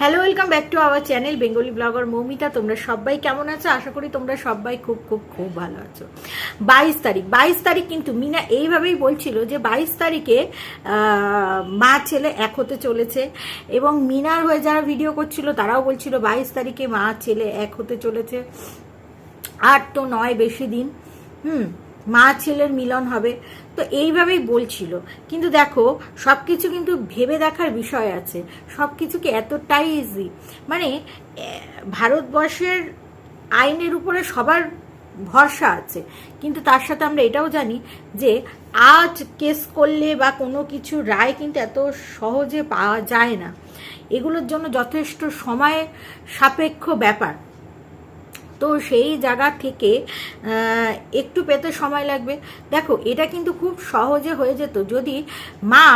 Hello welcome back to our channel Bengali blogger Moumita তোমরা সবাই কেমন আছো? আশা করি তোমরা সবাই খুব খুব খুব ভালো আছো। বাইশ তারিখ। বাইশ তারিখ কিন্তু মিনা এইভাবেই বলছিল যে বাইশ তারিখে মা ছেলে এক হতে চলেছে এবং মিনার হয়ে যারা ভিডিও করছিল, তারাও বলছিল বাইশ তারিখে মা ছেলে এক হতে চলেছে। আর তো নয় বেশি দিন। হুম। মা ছেলের মিলন হবে। তো এইভাবেই বলছিল। কিন্তু দেখো সব কিছু কিন্তু ভেবে দেখার বিষয় আছে। সব কিছু কি এতটাই ইজি মানে ভারতবর্ষের আইনের উপরে সবার ভরসা আছে। কিন্তু তার সাথে আমরা এটাও জানি যে, আজ কেস করলে বা কোনো কিছু রায় কিন্তু এত সহজে পাওয়া যায় না। এগুলোর জন্য যথেষ্ট সময় সাপেক্ষ ব্যাপার। তো সেই জায়গা থেকে একটু পেতে সময় লাগবে। দেখো, এটা কিন্তু খুব সহজে হয়ে যেত। যদি মা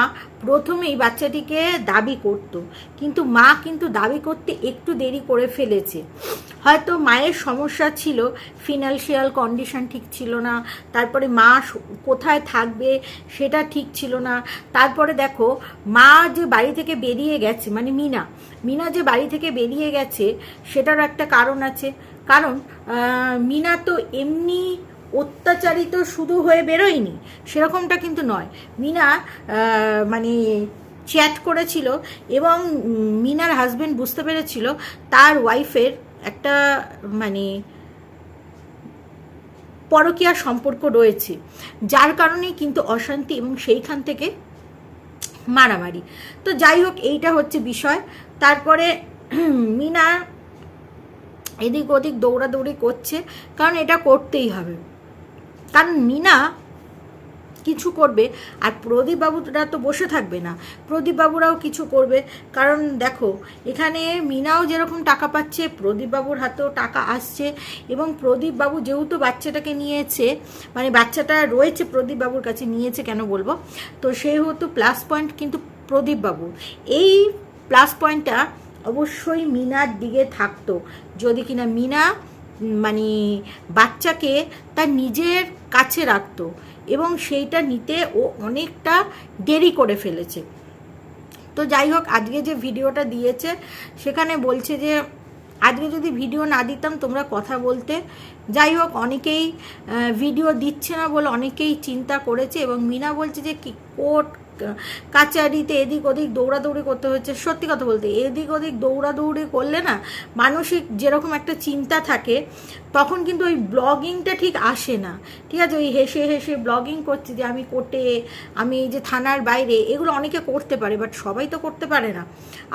প্রথমেই বাচ্চাটিকে দাবি করত, কিন্তু মা কিন্তু দাবি করতে একটু দেরি করে ফেলেছে। হয়তো মায়ের সমস্যা ছিল ফিনান্সিয়াল কন্ডিশন ঠিক ছিল না, তারপরে মা কোথায় থাকবে সেটা ঠিক ছিল না। তারপরে দেখো, মা যে বাড়ি থেকে বেরিয়ে গেছে মানে মিনা মিনা যে বাড়ি থেকে বেরিয়ে গেছে, সেটারও একটা কারণ আছে। কারণ মিনা তো এমনি অত্যাচারিত শুধু হয়ে বেরোয়নি, সেরকমটা কিন্তু নয়। মিনা মানে চ্যাট করেছিল এবং মিনার হাজবেন্ড বুঝতে পেরেছিল তার ওয়াইফের একটা মানে পরকীয়া সম্পর্ক রয়েছে, যার কারণেই কিন্তু অশান্তি এবং সেইখান থেকে মারামারি। তো যাই হোক, এইটা হচ্ছে বিষয়। তারপরে মিনা এদিক ওদিক দৌড়াদৌড়ি করছে, কারণ এটা করতেই হবে। কারণ মিনা কিছু করবে আর প্রদীপবাবুরা তো বসে থাকবে না। প্রদীপবাবুরাও কিছু করবে। কারণ দেখো, এখানে মিনাও যেরকম টাকা পাচ্ছে, প্রদীপবাবুর হাতেও টাকা আসছে এবং প্রদীপবাবু যেহেতু বাচ্চাটাকে নিয়েছে মানে বাচ্চাটা রয়েছে প্রদীপবাবুর কাছে, নিয়েছে কেন বলব? তো সেহেতু প্লাস পয়েন্ট কিন্তু প্রদীপবাবু। এই প্লাস পয়েন্টটা অবশ্যই মিনার দিকে থাকতো। যদি কিনা মিনা মানে বাচ্চাকে তার নিজের কাছে রাখতো এবং সেইটা নিতে ও অনেকটা দেরি করে ফেলেছে। তো যাই হোক, আজকে যে ভিডিওটা দিয়েছে, সেখানে বলছে যে, আজকে যদি ভিডিও না দিতাম তোমরা কথা বলতে। যাই হোক, অনেকেই ভিডিও দিচ্ছে না বলে অনেকেই চিন্তা করেছে এবং মিনা বলছে যে, কি কোর্ট কাচারিতে এদিক ওদিক দৌড়াদৌড়ি করতে হচ্ছে। সত্যি কথা বলতে, এদিক ওদিক দৌড়াদৌড়ি করলে না মানসিক যেরকম একটা চিন্তা থাকে, তখন কিন্তু ওই ব্লগিংটা ঠিক আসে না। ঠিক আছে, ওই হেসে হেসে ব্লগিং করছি যে আমি কোর্টে, আমি এই যে থানার বাইরে, এগুলো অনেকে করতে পারে, বাট সবাই তো করতে পারে না।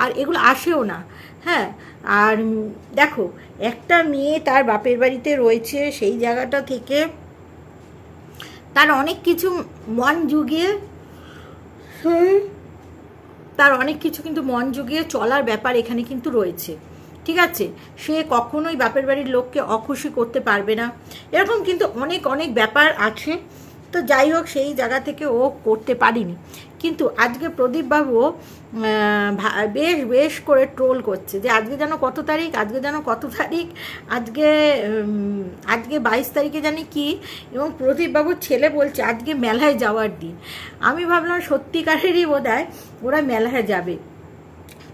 আর এগুলো আসেও না। হ্যাঁ আর দেখো, একটা মেয়ে তার বাপের বাড়িতে রয়েছে, সেই জায়গাটা থেকে তার অনেক কিছু মন জুগিয়ে তার অনেক কিছু কিন্তু মন জুগিয়ে চলার ব্যাপার এখানে কিন্তু রয়েছে। ঠিক আছে? সে কখনোই বাপের বাড়ির লোককে অখুশি করতে পারবে না। এরকম কিন্তু অনেক অনেক ব্যাপার আছে। তো যাই হোক, সেই জায়গা থেকে ও করতে পারিনি। কিন্তু আজকে প্রদীপবাবু বেশ বেশ করে ট্রোল করছে যে, আজকে যেন কত তারিখ, আজকে যেন কত তারিখ, আজকে আজকে বাইশ তারিখে জানি কি, এবং প্রদীপবাবুর ছেলে বলছে, আজকে মেলায় যাওয়ার দিন। আমি ভাবলাম, সত্যিকারেরই বোধ ওরা মেলায় যাবে।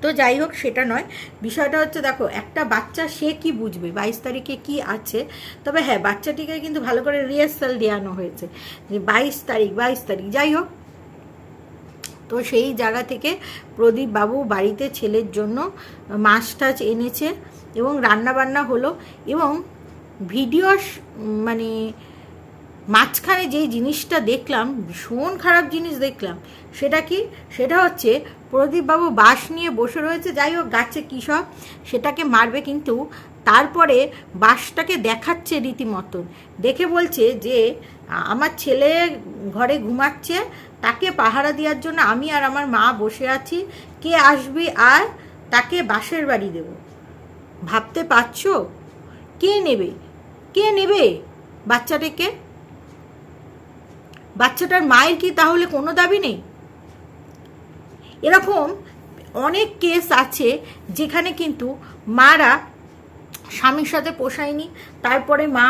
তো যাই হোক, সেটা নয়। বিষয়টা হচ্ছে, দেখো, একটা বাচ্চা সে কি বুঝবে? বাইশ তারিখে কি আছে? তবে হ্যাঁ বাচ্চাটিকে কিন্তু ভালো করে রিহার্সাল দেওয়ানো হয়েছে। যে বাইশ তারিখ বাইশ তারিখ, যাই হোক। তো সেই জায়গা থেকে প্রদীপ বাবু বাড়িতে ছেলের জন্য মাছ টাছ এনেছে এবং রান্না বান্না হলো এবং ভিডিও মানে মাঝখানে যেই জিনিসটা দেখলাম, ভীষণ খারাপ জিনিস দেখলাম, সেটা কি? সেটা হচ্ছে প্রদীপবাবু বাঁশ নিয়ে বসে রয়েছে, যাই হোক, গাছে কী সব, সেটাকে মারবে কিন্তু তারপরে বাঁশটাকে দেখাচ্ছে রীতিমতন। দেখে বলছে যে, আমার ছেলে ঘরে ঘুমাচ্ছে, তাকে পাহারা দেওয়ার জন্য আমি আর আমার মা বসে আছি, কে আসবে আর তাকে বাঁশের বাড়ি দেব? ভাবতে পারছ? কে নেবে? কে নেবে বাচ্চাটাকে? বাচ্চাটার মায়ের কি তাহলে কোনো দাবি নেই? এরকম অনেক কেস আছে যেখানে কিন্তু মারা স্বামীর সাথে পোষায়নি, তারপরে মা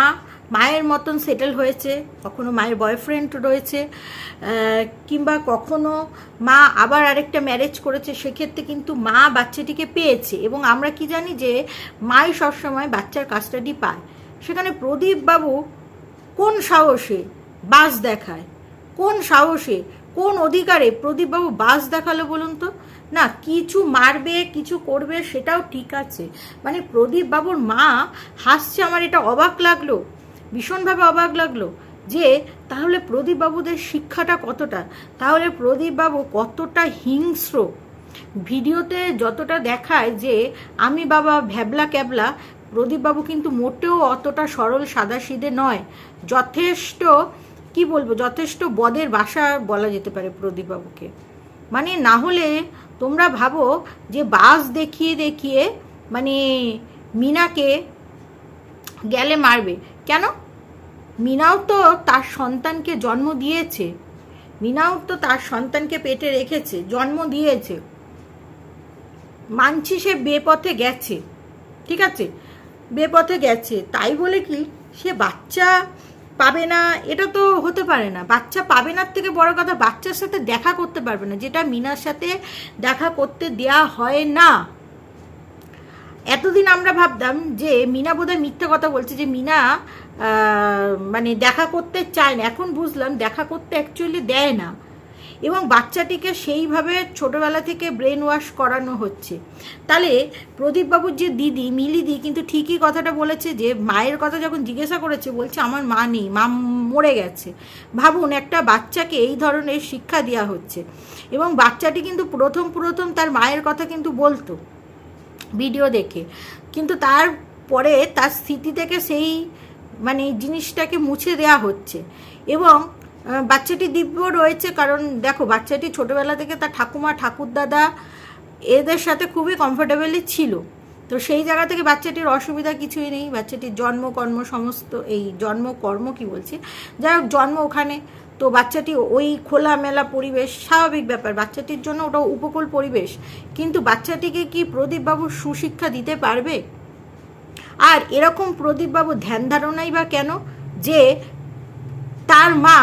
মায়ের মতন সেটেল হয়েছে, কখনো মায়ের বয়ফ্রেন্ড রয়েছে কিংবা কখনো মা আবার আরেকটা ম্যারেজ করেছে, সেক্ষেত্রে কিন্তু মা বাচ্চাটিকে পেয়েছে। এবং আমরা কি জানি যে মাই সবসময় বাচ্চার কাস্টাডি পায়। সেখানে প্রদীপ বাবু কোন সাহসে বাস দেখায়? কোন সাহসে, কোন অধিকারে প্রদীপবাবু বাস দেখাল বলুন তো? না, কিছু মারবে, কিছু করবে সেটাও ঠিক আছে। মানে প্রদীপবাবুর মা হাসছে, আমার এটা অবাক লাগল, ভীষণভাবে অবাক লাগল যে তাহলে প্রদীপবাবুদের শিক্ষাটা কতটা? তাহলে প্রদীপবাবু কতটা হিংস্র? ভিডিওতে যতটা দেখায় যে আমি বাবা ভ্যাবলা ক্যাবলা, প্রদীপবাবু কিন্তু মোটেও অতটা সরল সাদাসিধে নয়। যথেষ্ট কি বলব, যথেষ্ট বদের বাসা বলা যেতে পারে প্রদীপবাবুকে। মানে না হলে তোমরা ভাবো যে বাস দেখিয়ে দেখিয়ে মানে মিনাকে গেলে মারবে। কেন? মিনাও তো তার সন্তানকে জন্ম দিয়েছে। মিনাও তো তার সন্তানকে পেটে রেখেছে, জন্ম দিয়েছে। মানছি সে বেপথে গেছে, ঠিক আছে? বেপথে গেছে। তাই বলে কি, সে বাচ্চা পাবে না, এটা তো হতে পারে না। বাচ্চা পাবে না থেকে বড় কথা, বাচ্চার সাথে দেখা করতে পারবে না। যেটা মিনার সাথে দেখা করতে দেয়া হয় না। এতদিন আমরা ভাবতাম যে মিনা বোধহয় মিথ্যে কথা বলছে, যে মিনা মানে দেখা করতে চায় না। এখন বুঝলাম, দেখা করতে অ্যাকচুয়ালি দেয় না। এবং বাচ্চাটিকে সেইভাবে ছোটবেলা থেকে ব্রেন ওয়াশ করানো হচ্ছে। তাহলে প্রদীপবাবুর যে দিদি, মিলিদি কিন্তু ঠিকই কথাটা বলেছে যে, মায়ের কথা যখন জিজ্ঞাসা করেছে, বলছে, আমার মা নেই, মা মরে গেছে। ভাবুন, একটা বাচ্চাকে এই ধরনের শিক্ষা দেওয়া হচ্ছে। এবং বাচ্চাটি কিন্তু প্রথম প্রথম তার মায়ের কথা কিন্তু বলতো ভিডিও দেখে। কিন্তু তারপরে তার স্মৃতি থেকে সেই মানে জিনিসটাকে মুছে দেওয়া হচ্ছে। এবং বাচ্চাটি দিব্য রয়েছে কারণ দেখো, বাচ্চাটি ছোটবেলা থেকে তার ঠাকুমা ঠাকুরদাদা এদের সাথে খুবই কমফোর্টেবলি ছিল। তো সেই জায়গা থেকে বাচ্চাটির অসুবিধা কিছুই নেই। বাচ্চাটির জন্ম, কর্ম সমস্ত এই জন্ম, কর্ম কি বলছি? যাই হোক, জন্ম ওখানে। তো বাচ্চাটি ওই খোলামেলা পরিবেশ, স্বাভাবিক ব্যাপার। বাচ্চাটির জন্য ওটা উপকূল পরিবেশ। কিন্তু বাচ্চাটিকে কি প্রদীপবাবু সুশিক্ষা দিতে পারবে? আর এরকম প্রদীপবাবু ধ্যান ধারণাই বা কেন? যে তার মা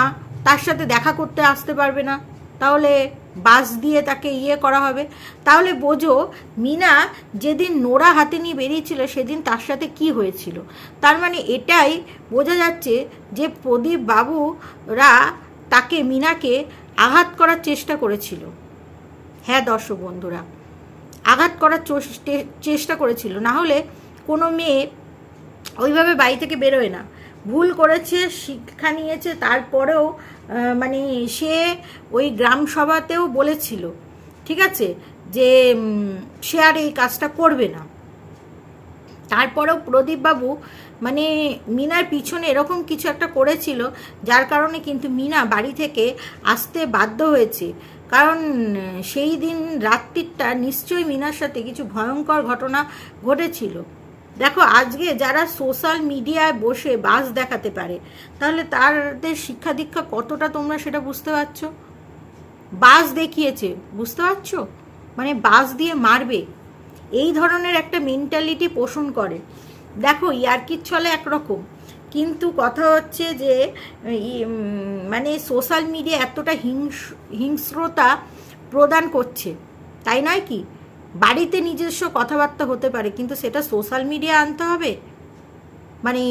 তার সাথে দেখা করতে আসতে পারবে না। তাহলে বাস দিয়ে তাকে ইয়ে করা হবে। তাহলে বোঝো, মিনা যেদিন নোড়া হাতে নিয়ে বেরিয়েছিল, সেদিন তার সাথে কি হয়েছিল? তার মানে এটাই বোঝা যাচ্ছে যে প্রদীপ বাবুরা তাকে, মিনাকে আঘাত করার চেষ্টা করেছিল। হ্যাঁ দর্শক বন্ধুরা, আঘাত করার চোষ- চেষ্টা করেছিল। না হলে কোনো মেয়ে ওইভাবে বাড়ি থেকে বেরোয় না। ভুল করেছে, শিক্ষা নিয়েছে, তারপরেও মানে সে ওই গ্রাম সভাতেও বলেছিল, ঠিক আছে, যে সে আর এই কাজটা করবে না। তারপরেও প্রদীপবাবু মানে মিনার পিছনে এরকম কিছু একটা করেছিল, যার কারণে কিন্তু মিনা বাড়ি থেকে আসতে বাধ্য হয়েছে। কারণ, সেই দিন রাত্রিটা নিশ্চয়ই মিনার সাথে কিছু ভয়ঙ্কর ঘটনা ঘটেছিল। দেখো, আজকে যারা সোশ্যাল মিডিয়ায় বসে বাস দেখাতে পারে, তাহলে তাদের শিক্ষা দীক্ষা কতটা তোমরা সেটা বুঝতে পারছ? বাস দেখিয়েছে, বুঝতে পারছ? মানে বাস দিয়ে মারবে। এই ধরনের একটা মেন্টালিটি পোষণ করে। দেখো, ইয়ার্কির ছলে একরকম, কিন্তু কথা হচ্ছে যে মানে সোশ্যাল মিডিয়া এতটা হিংস, হিংস্রতা প্রদান করছে। তাই নয় কি? বাড়িতে নিজস্ব কথাবার্তা হতে পারে, কিন্তু সেটা সোশ্যাল মিডিয়া আনতে হবে? মানে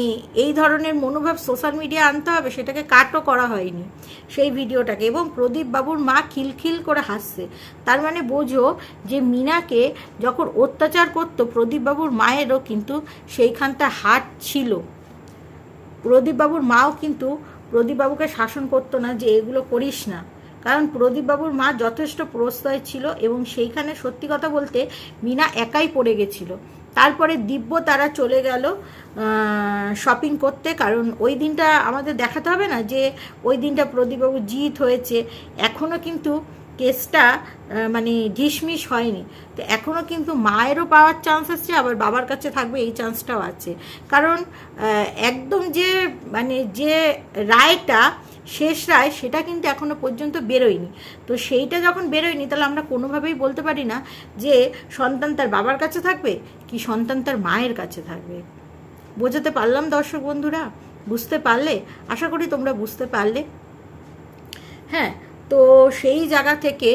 এই ধরনের মনোভাব সোশ্যাল মিডিয়া আনতে হবে, সেটাকে কাটও করা হয়নি সেই ভিডিওটাকে। এবং প্রদীপ বাবুর মা খিলখিল করে হাসছে। তার মানে বোঝো যে মিনাকে যখন অত্যাচার করতো, প্রদীপ বাবুর মায়েরও কিন্তু সেইখানটা হাট ছিল। প্রদীপবাবুর মাও কিন্তু প্রদীপবাবুকে শাসন করতো না যে এগুলো করিস না। কারণ প্রদীপবাবুর মা যথেষ্ট প্রশ্রয় ছিল এবং সেইখানে সত্যি কথা বলতে মিনা একাই পড়ে গেছিল। তারপরে দিব্য তারা চলে গেল শপিং করতে। কারণ ওই দিনটা আমাদের দেখাতে হবে না যে ওই দিনটা প্রদীপবাবু জিত হয়েছে। এখনও কিন্তু কেসটা মানে ঢিসমিস হয়নি। তো এখনও কিন্তু মায়েরও পাওয়ার চান্স আছে, আবার বাবার কাছে থাকবে এই চান্সটাও আছে। কারণ একদম যে মানে যে রায়টা শেষ রায় সেটা কিন্তু এখনও পর্যন্ত বেরোয়নি। তো সেইটা যখন বেরোয়নি, তাহলে আমরা কোনোভাবেই বলতে পারি না যে সন্তান তার বাবার কাছে থাকবে কি সন্তান তার মায়ের কাছে থাকবে। বোঝাতে পারলাম দর্শক বন্ধুরা? বুঝতে পারলে? আশা করি তোমরা বুঝতে পারলে। হ্যাঁ তো সেই জায়গা থেকে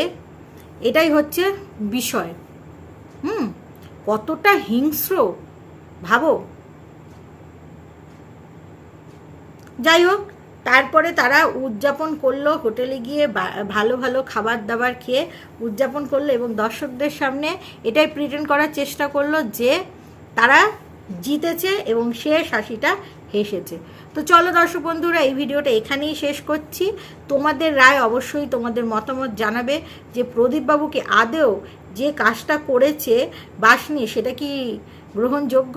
এটাই হচ্ছে বিষয়। হুম, কতটা হিংস্র, ভাবো। যাই হোক তারপরে তারা উদযাপন করল হোটেলে গিয়ে ভালো ভালো খাবার দাবার খেয়ে উদযাপন করল এবং দর্শকদের সামনে এটাই প্রিটেন্ড করার চেষ্টা করল যে তারা জিতেছে এবং শেষ হাসিটা হেসেছে। তো চলো দর্শক বন্ধুরা, এই ভিডিওটা এখানেই শেষ করছি। তোমাদের রায় অবশ্যই তোমাদের মতামত জানাবে যে প্রদীপবাবুকে আদেও যে কাজটা করেছে বাসনি সেটা কি গ্রহণযোগ্য?